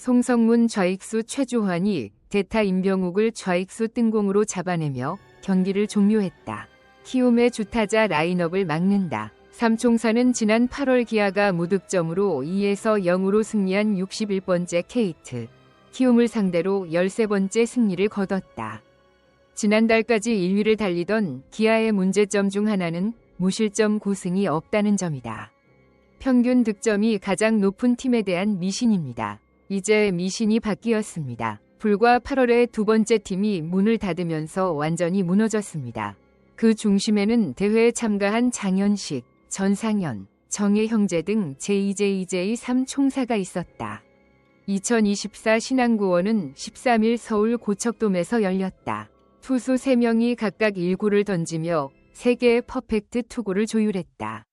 송성문 좌익수 최주환이 대타 임병욱을 좌익수 뜬공으로 잡아내며 경기를 종료했다. 키움의 주타자 라인업을 막는다. 삼총사는 지난 8월 기아가 무득점으로 2에서 0으로 승리한 61번째 케이트. 키움을 상대로 13번째 승리를 거뒀다. 지난달까지 1위를 달리던 기아의 문제점 중 하나는 무실점 고승이 없다는 점이다. 평균 득점이 가장 높은 팀에 대한 미신입니다. 이제 미신이 바뀌었습니다. 불과 8월에 두 번째 팀이 문을 닫으면서 완전히 무너졌습니다. 그 중심에는 대회에 참가한 장현식, 전상현, 정혜 형제 등 제2제2제2 3총사가 있었다. 2024 신앙구원은 13일 서울 고척돔에서 열렸다. 투수 3명이 각각 1구를 던지며 3개의 퍼펙트 투구를 조율했다.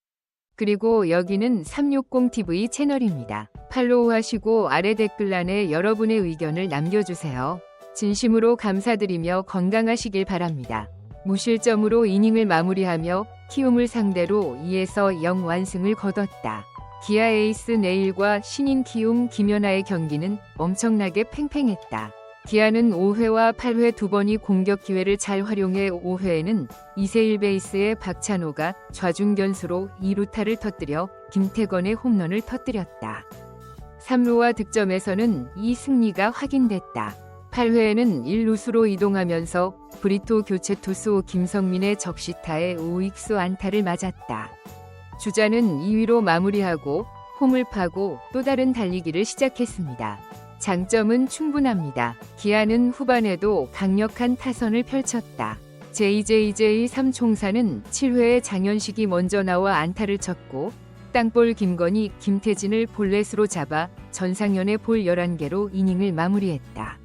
그리고 여기는 360TV 채널입니다. 팔로우 하시고 아래 댓글란에 여러분의 의견을 남겨주세요. 진심으로 감사드리며 건강하시길 바랍니다. 무실점으로 이닝을 마무리하며 키움을 상대로 2에서 0 완승을 거뒀다. 기아 에이스 네일과 신인 키움 김연아의 경기는 엄청나게 팽팽했다. 기아는 5회와 8회 두 번이 공격 기회를 잘 활용해 5회에는 이세일 베이스의 박찬호가 좌중견수로 2루타를 터뜨려 김태건의 홈런을 터뜨렸다. 3루와 득점에서는 이 승리가 확인됐다. 8회에는 1루수로 이동하면서 브리토 교체 투수 김성민의 적시타에 우익수 안타를 맞았다. 주자는 2위로 마무리하고 홈을 파고 또 다른 달리기를 시작했습니다. 장점은 충분합니다. 기아는 후반에도 강력한 타선을 펼쳤다. JJJ 3총사는 7회에 장현식이 먼저 나와 안타를 쳤고 땅볼 김건희, 김태진을 볼넷으로 잡아 전상현의 볼 11개로 이닝을 마무리했다.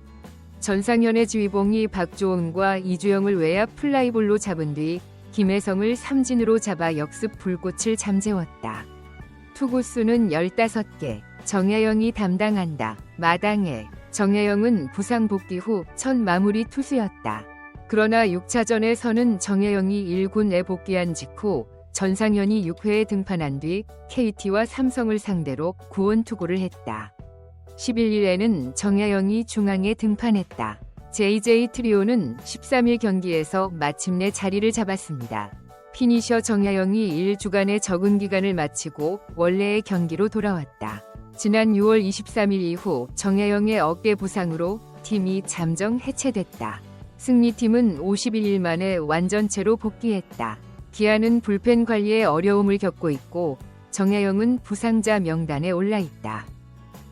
전상현의 지휘봉이 박조은과 이주영을 외야 플라이볼로 잡은 뒤 김혜성을 삼진으로 잡아 역습 불꽃을 잠재웠다. 투구수는 15개, 정혜영이 담당한다. 마당에 정혜영은 부상 복귀 후 첫 마무리 투수였다. 그러나 6차전에 서는 정혜영이 1군에 복귀한 직후 전상현이 6회에 등판한 뒤 KT와 삼성을 상대로 구원 투구를 했다. 11일에는 정혜영이 중앙에 등판했다. JJ 트리오는 13일 경기에서 마침내 자리를 잡았습니다. 피니셔 정혜영이 1주간의 적응 기간을 마치고 원래의 경기로 돌아왔다. 지난 6월 23일 이후 정혜영의 어깨 부상으로 팀이 잠정 해체됐다. 승리팀은 51일 만에 완전체로 복귀했다. 기아는 불펜 관리에 어려움을 겪고 있고 정혜영은 부상자 명단에 올라 있다.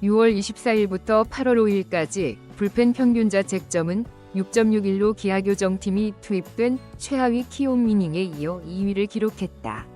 6월 24일부터 8월 5일까지 불펜 평균 자책점은 6.61로 기아 교정팀이 투입된 최하위 키움 미닝에 이어 2위를 기록했다.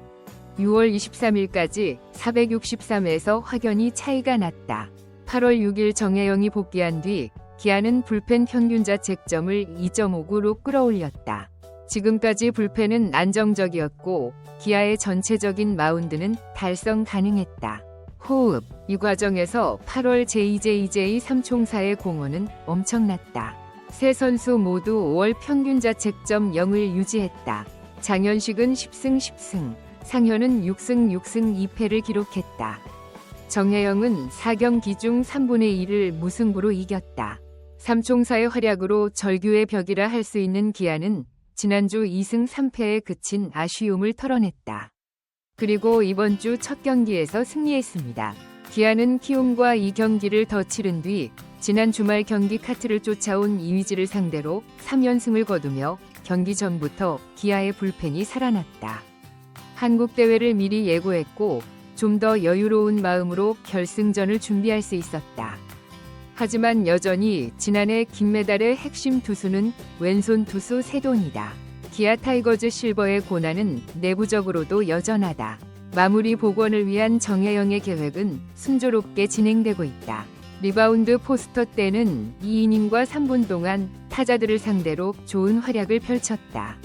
6월 23일까지 463에서 확연히 차이가 났다. 8월 6일 정혜영이 복귀한 뒤 기아는 불펜 평균 자 책점을 2.59로 끌어올렸다. 지금까지 불펜은 안정적이었고 기아의 전체적인 마운드는 달성 가능했다. 호흡. 이 과정에서 8월 JJJ 3총사의 공헌은 엄청났다. 세 선수 모두 5월 평균 자책점 0을 유지했다. 장현식은 10승 10승, 상현은 6승 6승 2패를 기록했다. 정혜영은 4경기 중 3분의 1을 무승부로 이겼다. 삼총사의 활약으로 절규의 벽이라 할 수 있는 기아는 지난주 2승 3패에 그친 아쉬움을 털어냈다. 그리고 이번 주 첫 경기에서 승리했습니다. 기아는 키움과 이 경기를 더 치른 뒤 지난 주말 경기 카트를 쫓아온 이위지를 상대로 3연승을 거두며 경기 전부터 기아의 불펜이 살아났다. 한국 대회를 미리 예고했고 좀 더 여유로운 마음으로 결승전을 준비할 수 있었다. 하지만 여전히 지난해金메달의 핵심 투수는 왼손 투수 세돈이다. 기아 타이거즈 실버의 고난은 내부적으로도 여전하다. 마무리 복원을 위한 정혜영의 계획은 순조롭게 진행되고 있다. 리바운드 포스터 때는 2이닝과 3분 동안 타자들을 상대로 좋은 활약을 펼쳤다.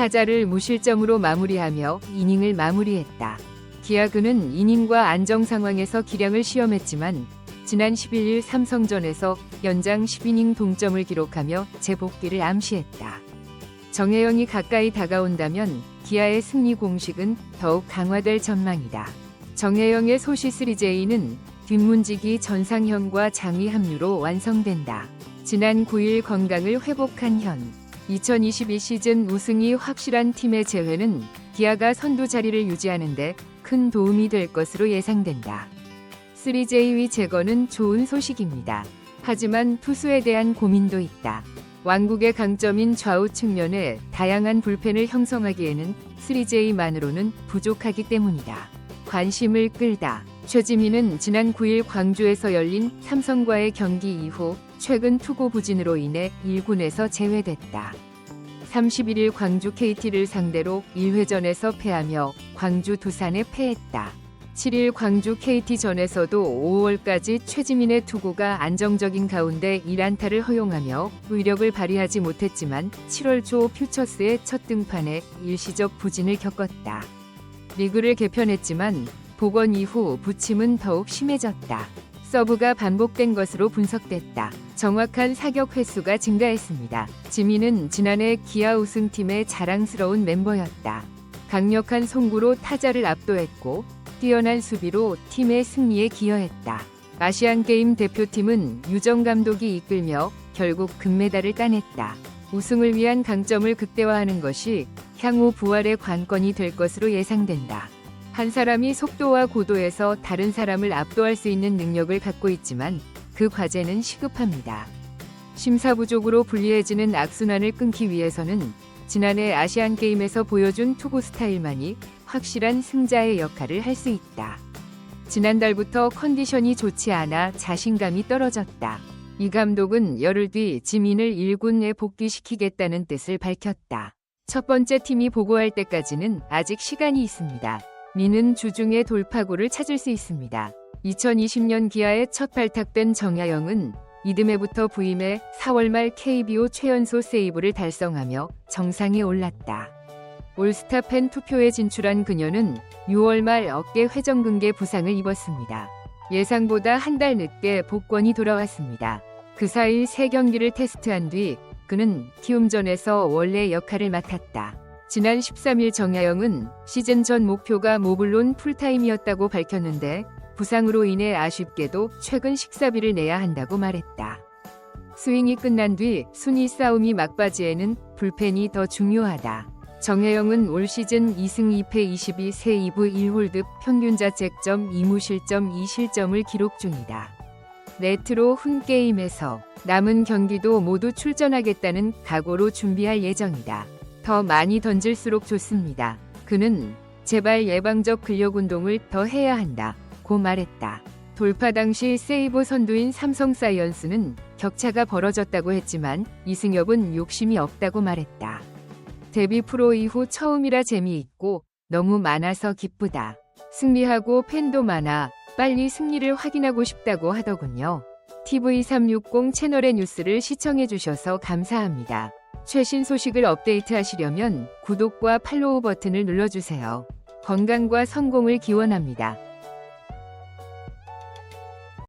타자를 무실점으로 마무리하며 이닝을 마무리했다. 기아그는 이닝과 안정 상황에서 기량을 시험했지만 지난 11일 삼성전에서 연장 10이닝 동점을 기록하며 재복귀를 암시했다. 정혜영이 가까이 다가온다면 기아의 승리 공식은 더욱 강화될 전망이다. 정혜영의 소시 3J는 뒷문지기 전상현과 장위 합류로 완성된다. 지난 9일 건강을 회복한 현. 2022 시즌 우승이 확실한 팀의 재회는 기아가 선두 자리를 유지하는데 큰 도움이 될 것으로 예상된다. 3J위 제거는 좋은 소식입니다. 하지만 투수에 대한 고민도 있다. 왕국의 강점인 좌우 측면에 다양한 불펜을 형성하기에는 3J만으로는 부족하기 때문이다. 관심을 끌다. 최지민은 지난 9일 광주에서 열린 삼성과의 경기 이후 최근 투구 부진으로 인해 1군에서 제외됐다. 31일 광주 KT를 상대로 1회전에서 패하며 광주 두산에 패했다. 7일 광주 KT전에서도 5월까지 최지민의 투구가 안정적인 가운데 1안타를 허용하며 위력을 발휘하지 못했지만 7월 초 퓨처스의 첫 등판에 일시적 부진을 겪었다. 리그를 개편했지만 복원 이후 부침은 더욱 심해졌다. 서브가 반복된 것으로 분석됐다. 정확한 사격 횟수가 증가했습니다. 지민은 지난해 기아 우승팀의 자랑스러운 멤버였다. 강력한 송구로 타자를 압도했고 뛰어난 수비로 팀의 승리에 기여했다. 아시안 게임 대표팀은 유정 감독이 이끌며 결국 금메달을 따냈다. 우승을 위한 강점을 극대화하는 것이 향후 부활의 관건이 될 것으로 예상된다. 한 사람이 속도와 고도에서 다른 사람을 압도할 수 있는 능력을 갖고 있지만 그 과제는 시급합니다. 심사 부족으로 불리해지는 악순환을 끊기 위해서는 지난해 아시안 게임에서 보여준 투구 스타일만이 확실한 승자의 역할을 할 수 있다. 지난달부터 컨디션이 좋지 않아 자신감이 떨어졌다. 이 감독은 열흘 뒤 지민을 1군에 복귀시키겠다는 뜻을 밝혔다. 첫 번째 팀이 보고할 때까지는 아직 시간이 있습니다. 민은 주중에 돌파구를 찾을 수 있습니다. 2020년 기아에 첫 발탁된 정야영은 이듬해부터 부임해 4월 말 KBO 최연소 세이브를 달성하며 정상에 올랐다. 올스타 팬 투표에 진출한 그녀는 6월 말 어깨 회전근개 부상을 입었습니다. 예상보다 한 달 늦게 복권이 돌아왔습니다. 그 사이 세 경기를 테스트한 뒤 그는 키움전에서 원래 역할을 맡았다. 지난 13일 정야영은 시즌 전 목표가 모블론 풀타임이었다고 밝혔는데 부상으로 인해 아쉽게도 최근 식사비를 내야 한다고 말했다. 스윙이 끝난 뒤 순위 싸움이 막바지에는 불펜이 더 중요하다. 정혜영은 올 시즌 2승 2패 22세 2부 1홀드 평균 자책점 2무실점 2실점을 기록 중이다. 네트로 훈 게임에서 남은 경기도 모두 출전하겠다는 각오로 준비할 예정이다. 더 많이 던질수록 좋습니다. 그는 제발 예방적 근력 운동을 더 해야 한다. 고 말했다. 돌파 당시 세이버 선두인 삼성 사이언스는 격차가 벌어졌다고 했지만 이승엽은 욕심이 없다고 말했다. 데뷔 프로 이후 처음이라 재미있고 너무 많아서 기쁘다. 승리하고 팬도 많아 빨리 승리를 확인하고 싶다고 하더군요. TV360 채널의 뉴스를 시청해주셔서 감사합니다. 최신 소식을 업데이트하시려면 구독과 팔로우 버튼을 눌러주세요. 건강과 성공을 기원합니다.